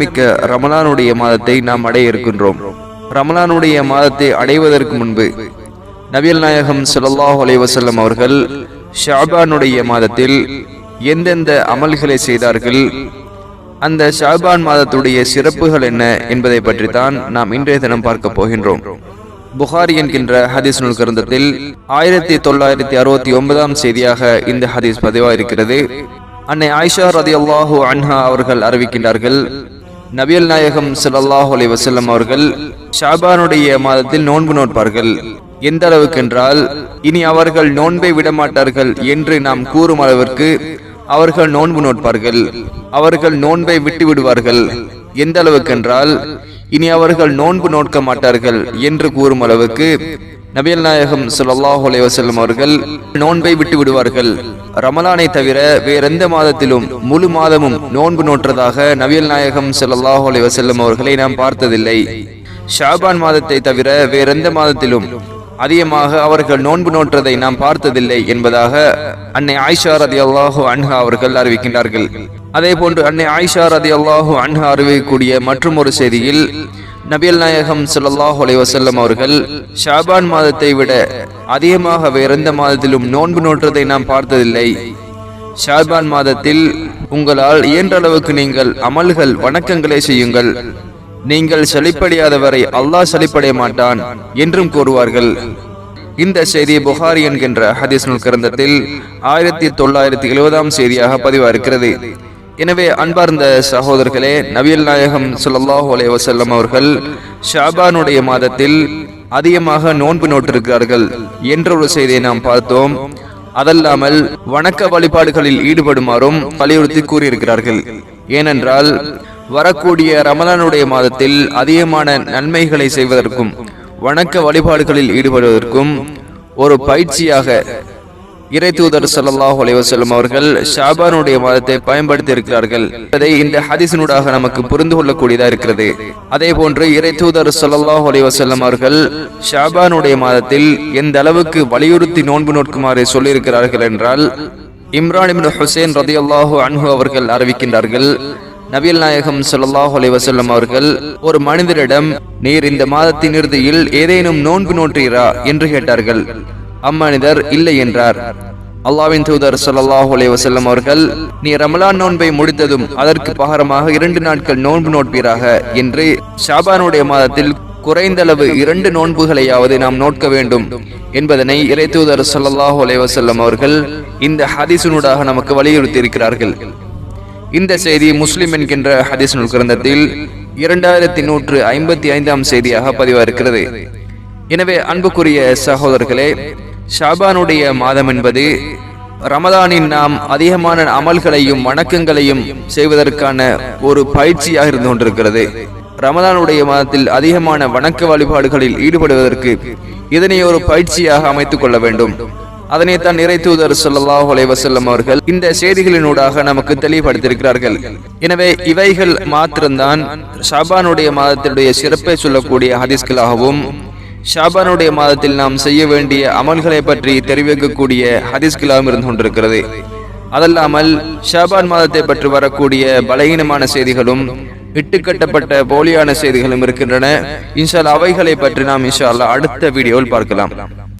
மிக்க ரமலானுடைய மாதத்தை நாம் அடைய இருக்கின்றோம். ரமலானுடைய மாதத்தை அடைவதற்கு முன்பு நபியல் நாயகம் ஸல்லல்லாஹு அலைவசல்லம் அவர்கள் ஷாபானுடைய மாதத்தில் எந்தெந்த அமல்களை செய்தார்கள் அந்த ஷாபான் மாதத்துடைய சிறப்புகள் என்ன என்பதை பற்றித்தான் நாம் இன்றைய தினம் பார்க்க போகின்றோம். புகாரி என்கின்ற ஹதீஸ் நூல் கிரந்தத்தில் ஆயிரத்தி தொள்ளாயிரத்தி அறுபத்தி ஒன்பதாம் செய்தியாக இந்த ஹதீஸ் பதிவாயிருக்கிறது. அன்னை ஆயிஷா ரதி அல்லாஹூ அன்ஹா அவர்கள் அறிவிக்கின்றார்கள் நபியல் நாயகம் ஸல்லல்லாஹு அலி வசல்லம் அவர்கள் ஷாபானுடைய மாதத்தில் நோன்பு நோட்பார்கள். எந்த அளவுக்கு என்றால் இனி அவர்கள் நோன்பை விடமாட்டார்கள் என்று நாம் கூறும் அளவிற்கு அவர்கள் நோன்பு நோட்பார்கள். அவர்கள் நோன்பை விட்டு விடுவார்கள். எந்த அளவுக்கு என்றால் இனி அவர்கள் நோன்பு நோட்க மாட்டார்கள் என்று கூறும் அளவுக்கு நபியல் நாயகம் சுல்லாஹ் அலைவசல்லம் அவர்கள் நோன்பை விட்டு விடுவார்கள். ரமலானை தவிர வேறெந்த மாதத்திலும் முழு மாதமும் நோன்பு நோற்றதாக நபியல் நாயகம் சுல்லாஹ் அலைவசல்லம் அவர்களை நாம் பார்த்ததில்லை. ஷாபான் மாதத்தை தவிர வேறெந்த மாதத்திலும் அதிகமாக அவர்கள் நோன்பு நோற்றதை நாம் பார்த்ததில்லை என்பதாக அன்னை ஆயிஷா ரதி அல்லாஹு அன்ஹா அவர்கள் அறிவிக்கின்றார்கள். அதே போன்று அன்னை ஆயிஷா ரதி அல்லாஹு அன்ஹா அறிவிக்கக்கூடிய மற்றும் ஒரு செய்தியில் நபியல் நாயகம் ஸல்லல்லாஹு அலைவசல்லம் அவர்கள் ஷாபான் மாதத்தை விட அதிகமாக வேறெந்த மாதத்திலும் நோன்பு நோற்றதை நாம் பார்த்ததில்லை. ஷாபான் மாதத்தில் உங்களால் இயன்ற அளவுக்கு நீங்கள் அமல்கள் வணக்கங்களை செய்யுங்கள். நீங்கள் செழிப்படையாதவரை அல்லாஹ் செழிப்படைய மாட்டான் என்றும் கூறுவார்கள். இந்த செய்தி புகாரி என்கின்ற ஹதீஸ் நூல் கிரந்தத்தில் ஆயிரத்தி தொள்ளாயிரத்தி எழுபதாம் செய்தியாக பதிவாயிருக்கிறது. எனவே அன்பார்ந்த சகோதரர்களே நபியல் நாயகம் சுல்லாஹூ அலைய வசல்லம் அவர்கள் ஷாபானுடைய மாதத்தில் அதிகமாக நோன்பு நோட்டிருக்கிறார்கள் என்ற ஒரு செய்தியை நாம் பார்த்தோம். அதல்லாமல் வணக்க வழிபாடுகளில் ஈடுபடுமாறும் வலியுறுத்தி கூறியிருக்கிறார்கள். ஏனென்றால் வரக்கூடிய ரமலானுடைய மாதத்தில் அதிகமான நன்மைகளை செய்வதற்கும் வணக்க வழிபாடுகளில் ஈடுபடுவதற்கும் ஒரு பயிற்சியாக இறை தூதர் ஸல்லல்லாஹு அலைவசல்லம் அவர்கள் ஷாபானுடைய மாதத்தை பயன்படுத்தி இருக்கிறார்கள் அதை இந்த ஹதீஸினூடாக நமக்கு புரிந்து கொள்ளக்கூடியதா இருக்கிறது. அதே போன்று இறை தூதர் ஸல்லல்லாஹு அலைவசல்லம் அவர்கள் ஷாபானுடைய மாதத்தில் எந்த அளவுக்கு வலியுறுத்தி நோன்பு நோக்குமாறு சொல்லியிருக்கிறார்கள் என்றால் இம்ரான் ஹுசேன் ரதி ரதியல்லாஹு அன்ஹு அவர்கள் அறிவிக்கின்றார்கள் நபியல் நாயகம் ஸல்லல்லாஹு அலைவசல்லம் அவர்கள் ஒரு மனிதரிடம் நீர் இந்த மாதத்தின் இறுதியில் ஏதேனும் நோன்பு நோற்றீரா என்று கேட்டார்கள். அம்மனிதர் இல்லை என்றார். அல்லாவின் தூதர் சொல்லாஹு அலைஹி அவர்கள் நீ ரமலான் நோன்பை முடித்ததும் அதற்கு பகரமாக இரண்டு நாட்கள் நோன்பு நோட்பீராக என்று ஷாபானுடைய மாதத்தில் குறைந்தளவு இரண்டு நோன்புகளையாவது நாம் நோட்க வேண்டும் என்பதனை இறை தூதர் ஸல்லல்லாஹு அலைஹி அவர்கள் இந்த ஹதீஸினூடாக நமக்கு வலியுறுத்தி இருக்கிறார்கள் இந்த செய்தி முஸ்லிம் என்கின்ற ஹதீஸ் நூல் கிரந்தத்தில் இரண்டாயிரத்தி நூற்று ஐம்பத்தி ஐந்தாம் செய்தியாக பதிவாயிருக்கிறது. எனவே அன்புக்குரிய சகோதரர்களே ஷாபானுடைய மாதம் என்பது ரமதானின் நாம் அதிகமான அமல்களையும் வணக்கங்களையும் செய்வதற்கான ஒரு பயிற்சியாக இருந்து கொண்டிருக்கிறது. ரமதானுடைய மாதத்தில் அதிகமான வணக்க வழிபாடுகளில் ஈடுபடுவதற்கு இதனை ஒரு பயிற்சியாக அமைத்துக் கொள்ள வேண்டும். அதனைத்தான் இறை தூதர் சொல்லாஹ் அலைவசல்லம் அவர்கள் இந்த செய்திகளினூடாக நமக்கு தெளிவுபடுத்தியிருக்கிறார்கள். எனவே இவைகள் மாத்திரம்தான் ஷாபானுடைய மாதத்தினுடைய சிறப்பை சொல்லக்கூடிய ஹதீஸ்களாகவும் ஷாபானுடைய மாதத்தில் நாம் செய்ய வேண்டிய அமல்களை பற்றி தெரிவிக்கக்கூடிய ஹதீஸ்களாகவும் இருந்து கொண்டிருக்கிறது. அதல்லாமல் ஷாபான் மாதத்தை பற்றி வரக்கூடிய பலகீனமான செய்திகளும் இட்டுக்கட்டப்பட்ட போலியான செய்திகளும் இருக்கின்றன. இன்ஷால் அவைகளை பற்றி நாம் இன்ஷா அடுத்த வீடியோவில் பார்க்கலாம்.